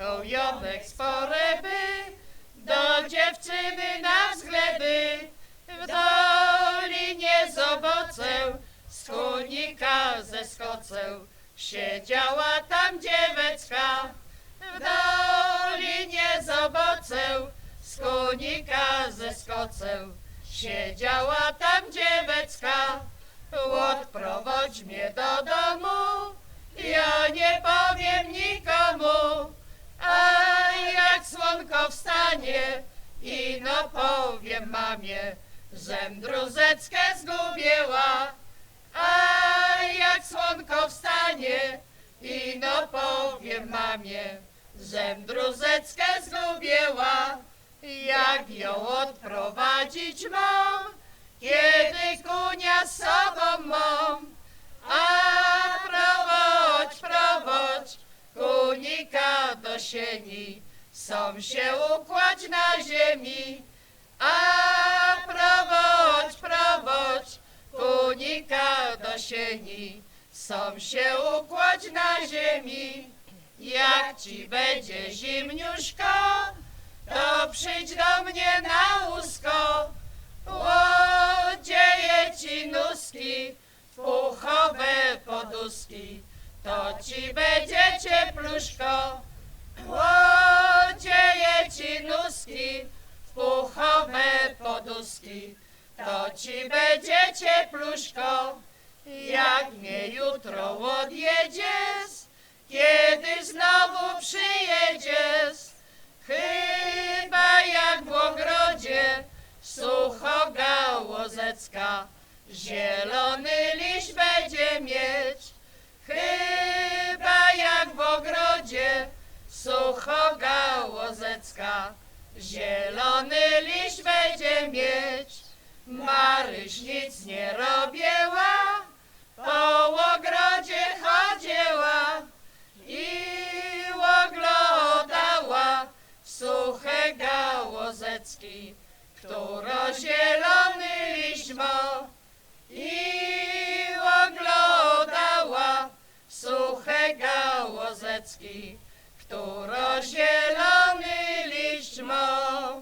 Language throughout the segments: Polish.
Chujomek spore by, do dziewczyny na wzgledy. W dolinie zoboceł, z kunika zeskoceł. Siedziała tam dzieweczka, w dolinie zoboceł, z kunika zeskoceł. Siedziała tam dzieweczka, odprowadź mnie do domu, ja nie powiem nikomu. Słonko wstanie, ino powiem mamie, żem druzeczkę zgubiła. A jak słonko wstanie, ino powiem mamie, żem druzeczkę zgubiła. Jak ją odprowadzić mam, kiedy kunia z sobą mam? A prowadź, prowadź, kunika do sieni, są się układź na ziemi. A prowadź, prowadź, kunika do sieni, są się układź na ziemi. Jak ci będzie zimniuszko, to przyjdź do mnie na łusko. Łodzieje ci nóżki, puchowe poduski, to ci będzie ciepluszko. Łodzieje ci nóżki, puchowe poduski, to ci będzie ciepluszko. Jak mnie jutro odjedziesz, kiedy znowu przyjedziesz, chyba jak w ogrodzie suchoga łozecka, zielony liść będzie mieć. Chyba jak w ogrodzie suchoga łozecka, zielony liść będzie mieć. Maryś nic nie robiła, po ogrodzie chodziła i oglądała suche gałozecki, któro zielony liść ma. I oglądała suche gałozecki, któro zielony liść ma.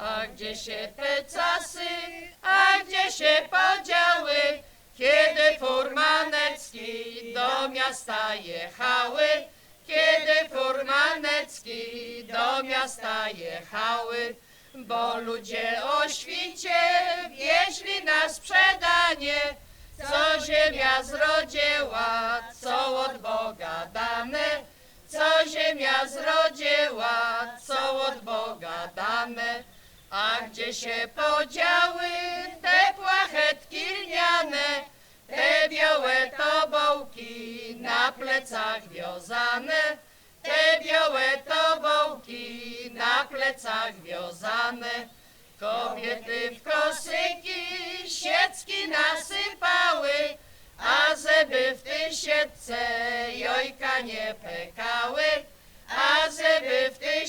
A gdzie się te czasy, a gdzie się podziały, kiedy furmanecki do miasta jechały, kiedy furmanecki do miasta jechały, bo ludzie o świcie wieźli na co ziemia zrodziła, co od Boga dane, co ziemia zrodziła, co od Boga dane. A gdzie się podziały te płachetki lniane, te białe tobołki na plecach wiązane, te białe tobołki na plecach wiązane. Kobiety w kosyki siecki nasypały, a żeby w tej jojka nie pekały, a żeby w tej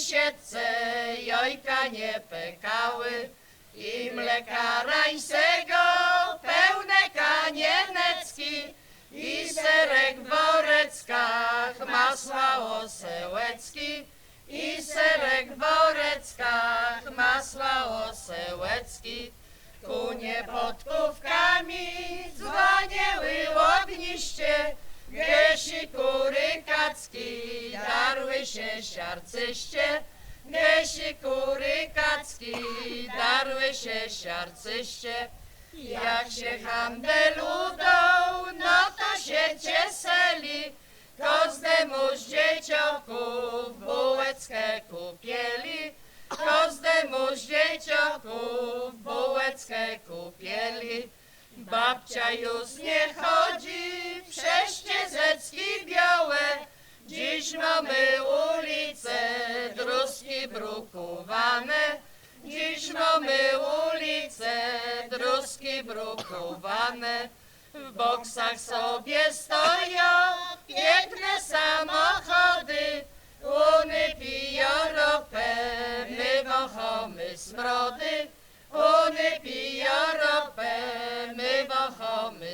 jojka nie pekały i mleka rańsego pełne kanienecki i serek w woreckach masła osełecki. I serek w woreckach masła osełecki kunie pod kówkami dzwoniły ogniście Gesi kury kacki darły się siarcyście, Gesi kury kacki darły się siarcyście. Jak się handel udał, no to się cieseli, Kozdemu z dziecioków bułeckę kupieli, Kozdemu z dziecioków Babcia już nie chodzi w prześcieżeczki białe, Dziś mamy ulice druski brukowane, Dziś mamy ulice druski brukowane. W boksach sobie stoją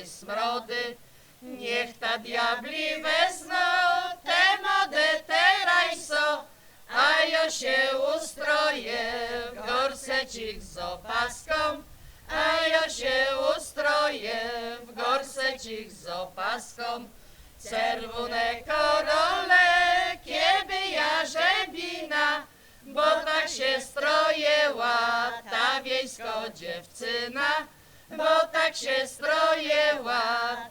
smrody. Niech ta diabli wezną te mode teraz so, a ja się ustroję w gorsecik z opaską, a ja się ustroję w gorsecik z opaską. Czerwone korole, kiedy ja żebina, bo tak się strojęła ta wiejsko dziewczyna, bo tak się strojęła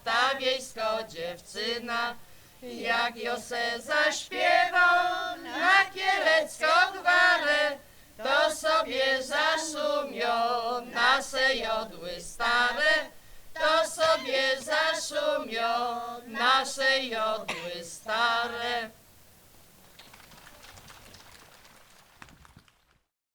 ta wiejsko dziewczyna. Jak jo se zaśpiewał na kielecką gwarę, to sobie zaszumią nasze jodły stare, to sobie zaszumią nasze jodły stare.